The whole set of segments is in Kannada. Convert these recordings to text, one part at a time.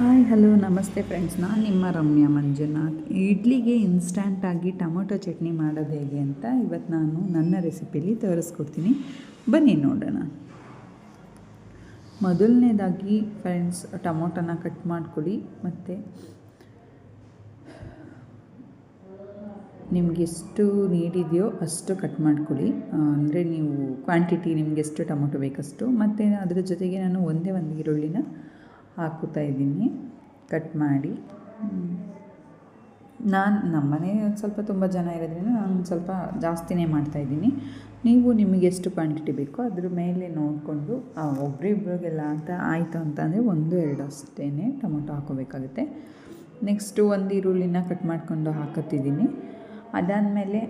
ಹಾಯ್ ಹಲೋ ನಮಸ್ತೆ ಫ್ರೆಂಡ್ಸ್ ನಾನು ನಿಮ್ಮ ರಮ್ಯಾ ಮಂಜುನಾಥ್. ಇಡ್ಲಿಗೆ ಇನ್ಸ್ಟಂಟಾಗಿ ಟೊಮೊಟೊ ಚಟ್ನಿ ಮಾಡೋದು ಹೇಗೆ ಅಂತ ಇವತ್ತು ನಾನು ನನ್ನ ರೆಸಿಪಿಲಿ ತೋರಿಸ್ಕೊಡ್ತೀನಿ. ಬನ್ನಿ ನೋಡೋಣ. ಮೊದಲನೇದಾಗಿ ಫ್ರೆಂಡ್ಸ್ ಟೊಮೊಟೊನ ಕಟ್ ಮಾಡ್ಕೊಳ್ಳಿ. ಮತ್ತು ನಿಮ್ಗೆ ಎಷ್ಟು ನೀಡಿದೆಯೋ ಅಷ್ಟು ಕಟ್ ಮಾಡ್ಕೊಳ್ಳಿ. ಅಂದರೆ ನೀವು ಕ್ವಾಂಟಿಟಿ ನಿಮಗೆ ಎಷ್ಟು ಟೊಮೊಟೊ ಬೇಕಷ್ಟು. ಮತ್ತು ಅದರ ಜೊತೆಗೆ ನಾನು ಒಂದೇ ಒಂದು ಈರುಳ್ಳಿನ ಹಾಕುತ್ತಾ ಇದ್ದೀನಿ. ಕಟ್ ಮಾಡಿ. ನಾನು ನಮ್ಮನೆ ಸ್ವಲ್ಪ ತುಂಬ ಜನ ಇರೋದ್ರಿಂದ ನಾನು ಸ್ವಲ್ಪ ಜಾಸ್ತಿನೇ ಮಾಡ್ತಾಯಿದ್ದೀನಿ ನೀವು ನಿಮಗೆ ಎಷ್ಟು ಕ್ವಾಂಟಿಟಿ ಬೇಕೋ ಅದ್ರ ಮೇಲೆ ನೋಡಿಕೊಂಡು ಒಬ್ರಿಬ್ರಿಗೆಲ್ಲ ಅಂತ ಆಯಿತು ಅಂತಂದರೆ ಒಂದು ಎರಡು ಅಷ್ಟೇ ಟೊಮೊಟೊ ಹಾಕೋಬೇಕಾಗುತ್ತೆ. ನೆಕ್ಸ್ಟು ಒಂದು ಈರುಳ್ಳಿನ ಕಟ್ ಮಾಡಿಕೊಂಡು ಹಾಕತ್ತಿದ್ದೀನಿ. ಅದಾದಮೇಲೆ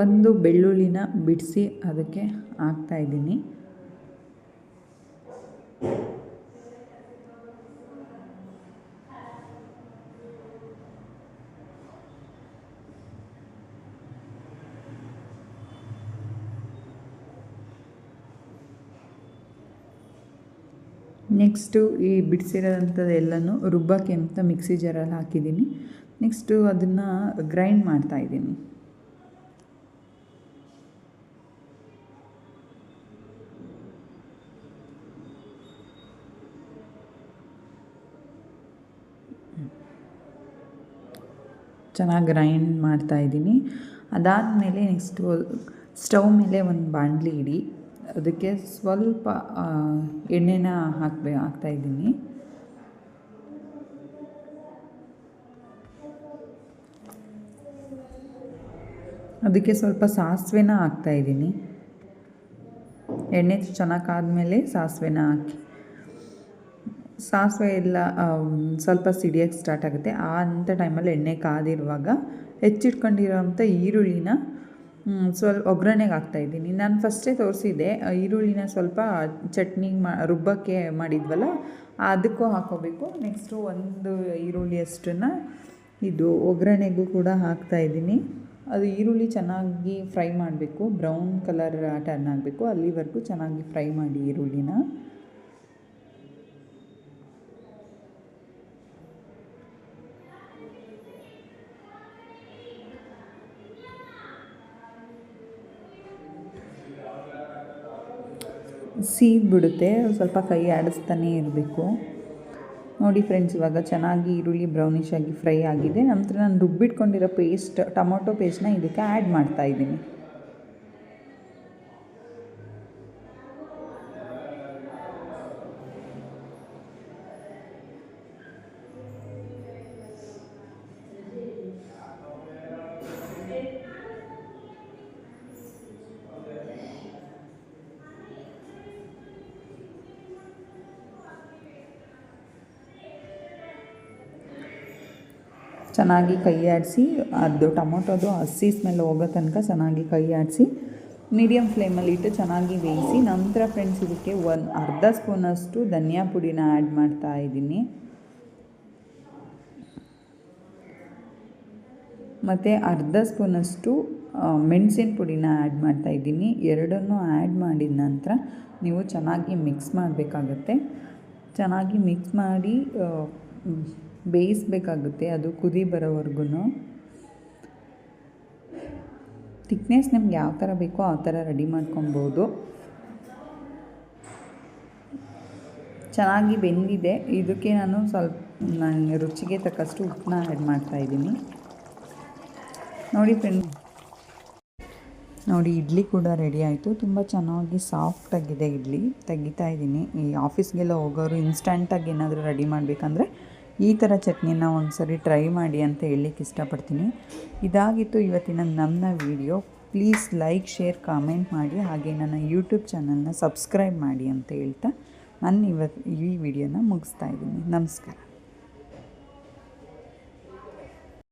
ಒಂದು ಬೆಳ್ಳುಳ್ಳಿನ ಬಿಡಿಸಿ ಅದಕ್ಕೆ ಹಾಕ್ತಾಯಿದ್ದೀನಿ ನೆಕ್ಸ್ಟು ಈ ಬಿಡಿಸಿರೋಂಥದ್ದು ಎಲ್ಲನೂ ರುಬ್ಬಕ್ಕೆ ಅಂತ ಮಿಕ್ಸಿ ಜಾರಲ್ಲಿ ಹಾಕಿದ್ದೀನಿ. ನೆಕ್ಸ್ಟು ಅದನ್ನು ಗ್ರೈಂಡ್ ಮಾಡ್ತಾಯಿದ್ದೀನಿ ಚೆನ್ನಾಗಿ ಗ್ರೈಂಡ್ ಮಾಡ್ತಾಯಿದ್ದೀನಿ ಅದಾದಮೇಲೆ ನೆಕ್ಸ್ಟು ಸ್ಟವ್ ಮೇಲೆ ಒಂದು ಬಾಣಲಿ ಇಡಿ. ಅದಕ್ಕೆ ಸ್ವಲ್ಪ ಎಣ್ಣೆನ ಹಾಕ್ಬೇ ಹಾಕ್ತಾಯಿದ್ದೀನಿ ಅದಕ್ಕೆ ಸ್ವಲ್ಪ ಸಾಸಿವೆನ ಹಾಕ್ತಾಯಿದ್ದೀನಿ ಎಣ್ಣೆ ಚೆನ್ನಾಗಿ ಆದಮೇಲೆ ಸಾಸಿವೆನ ಹಾಕಿ. ಸಾಸಿವೆ ಎಲ್ಲ ಸ್ವಲ್ಪ ಸಿಡಿಯೋಕ್ಕೆ ಸ್ಟಾರ್ಟ್ ಆಗುತ್ತೆ. ಆ ಅಂಥ ಟೈಮಲ್ಲಿ ಎಣ್ಣೆ ಕಾದಿರುವಾಗ ಹೆಚ್ಚಿಟ್ಕೊಂಡಿರೋವಂಥ ಈರುಳ್ಳಿನ ಸ್ವಲ್ಪ ಒಗ್ಗರಣೆಗೆ ಹಾಕ್ತಾಯಿದ್ದೀನಿ ನಾನು ಫಸ್ಟೇ ತೋರಿಸಿದ್ದೆ ಈರುಳ್ಳಿನ ಸ್ವಲ್ಪ ಚಟ್ನಿ ಮಾ, ರುಬ್ಬಕ್ಕೆ ಮಾಡಿದ್ವಲ್ಲ, ಅದಕ್ಕೂ ಹಾಕೋಬೇಕು. ನೆಕ್ಸ್ಟು ಒಂದು ಈರುಳ್ಳಿ ಅಷ್ಟನ್ನು ಇದು ಒಗ್ಗರಣೆಗೂ ಕೂಡ ಹಾಕ್ತಾಯಿದ್ದೀನಿ ಅದು ಈರುಳ್ಳಿ ಚೆನ್ನಾಗಿ ಫ್ರೈ ಮಾಡಬೇಕು. ಬ್ರೌನ್ ಕಲರ್ ಟರ್ನ್ ಆಗಬೇಕು. ಅಲ್ಲಿವರೆಗೂ ಚೆನ್ನಾಗಿ ಫ್ರೈ ಮಾಡಿ ಈರುಳ್ಳಿನ. ಸೀದ್ ಬಿಡುತ್ತೆ, ಸ್ವಲ್ಪ ಕೈ ಆಡಿಸ್ತಾನೇ ಇರಬೇಕು. ನೋಡಿ ಫ್ರೆಂಡ್ಸ್ ಇವಾಗ ಚೆನ್ನಾಗಿ ಈರುಳ್ಳಿ ಬ್ರೌನಿಶ್ ಆಗಿ ಫ್ರೈ ಆಗಿದೆ. ನಂತರ ನಾನು ರುಬ್ಬಿಟ್ಕೊಂಡಿರೋ ಪೇಸ್ಟ್ ಟೊಮೊಟೊ ಪೇಸ್ಟ್ನ ಇದಕ್ಕೆ ಆ್ಯಡ್ ಮಾಡ್ತಾಯಿದ್ದೀನಿ ಚೆನ್ನಾಗಿ ಕೈ ಆಡಿಸಿ ಅದು ಟೊಮೊಟೊದು ಹಸಿ ಸ್ಮೆಲ್ ಹೋಗೋ ತನಕ ಚೆನ್ನಾಗಿ ಕೈ ಆಡಿಸಿ ಮೀಡಿಯಮ್ ಫ್ಲೇಮಲ್ಲಿ ಇಟ್ಟು ಚೆನ್ನಾಗಿ ಬೇಯಿಸಿ, ನಂತರ ಫ್ರೆಂಡ್ಸ್ ಇದಕ್ಕೆ ಒಂದು ಅರ್ಧ ಸ್ಪೂನಷ್ಟು ಧನಿಯಾ ಪುಡಿನ ಆ್ಯಡ್ ಮಾಡ್ತಾ ಇದ್ದೀನಿ. ಮತ್ತು ಅರ್ಧ ಸ್ಪೂನಷ್ಟು ಮೆಣಸಿನ ಪುಡಿನ ಆ್ಯಡ್ ಮಾಡ್ತಾ ಇದ್ದೀನಿ. ಎರಡನ್ನೂ ಆ್ಯಡ್ ಮಾಡಿದ ನಂತರ ನೀವು ಚೆನ್ನಾಗಿ ಮಿಕ್ಸ್ ಮಾಡಬೇಕಾಗತ್ತೆ. ಚೆನ್ನಾಗಿ ಮಿಕ್ಸ್ ಮಾಡಿ ಬೇಯಿಸಬೇಕಾಗುತ್ತೆ, ಅದು ಕುದಿ ಬರೋವರೆಗೂ ಥಿಕ್ನೆಸ್ ನಿಮ್ಗೆ ಯಾವ ಥರ ಬೇಕೋ ಆ ಥರ ರೆಡಿ ಮಾಡ್ಕೊಬೋದು. ಚೆನ್ನಾಗಿ ಬೆಂದಿದೆ. ಇದಕ್ಕೆ ನಾನು ಸ್ವಲ್ಪ ನನ್ನ ರುಚಿಗೆ ತಕ್ಕಷ್ಟು ಉಪ್ಪನ್ನ ಆ್ಯಡ್ ಮಾಡ್ತಾಯಿದ್ದೀನಿ ನೋಡಿ ಫ್ರೆಂಡ್ ನೋಡಿ, ಇಡ್ಲಿ ಕೂಡ ರೆಡಿ ಆಯಿತು. ತುಂಬ ಚೆನ್ನಾಗಿ ಸಾಫ್ಟಾಗಿದೆ ಇಡ್ಲಿ. ತೆಗಿತಾ ಇದ್ದೀನಿ. ಈ ಆಫೀಸ್ಗೆಲ್ಲ ಹೋಗೋರು ಇನ್ಸ್ಟಂಟಾಗಿ ಏನಾದರೂ ರೆಡಿ ಮಾಡಬೇಕಂದ್ರೆ ಈ ಥರ ಚಟ್ನಿನ ಒಂದ್ಸರಿ ಟ್ರೈ ಮಾಡಿ ಅಂತ ಹೇಳಲಿಕ್ಕೆ ಇಷ್ಟಪಡ್ತೀನಿ. ಇದಾಗಿತ್ತು ಇವತ್ತಿನ ನನ್ನ video. Please like, share, comment ಮಾಡಿ. ಹಾಗೆ ನನ್ನ ಯೂಟ್ಯೂಬ್ ಚಾನಲ್ನ ಸಬ್ಸ್ಕ್ರೈಬ್ ಮಾಡಿ ಅಂತ ಹೇಳ್ತಾ ನಾನು ಇವತ್ತು ಈ ವಿಡಿಯೋನ ಮುಗಿಸ್ತಾ ಇದ್ದೀನಿ. ನಮಸ್ಕಾರ.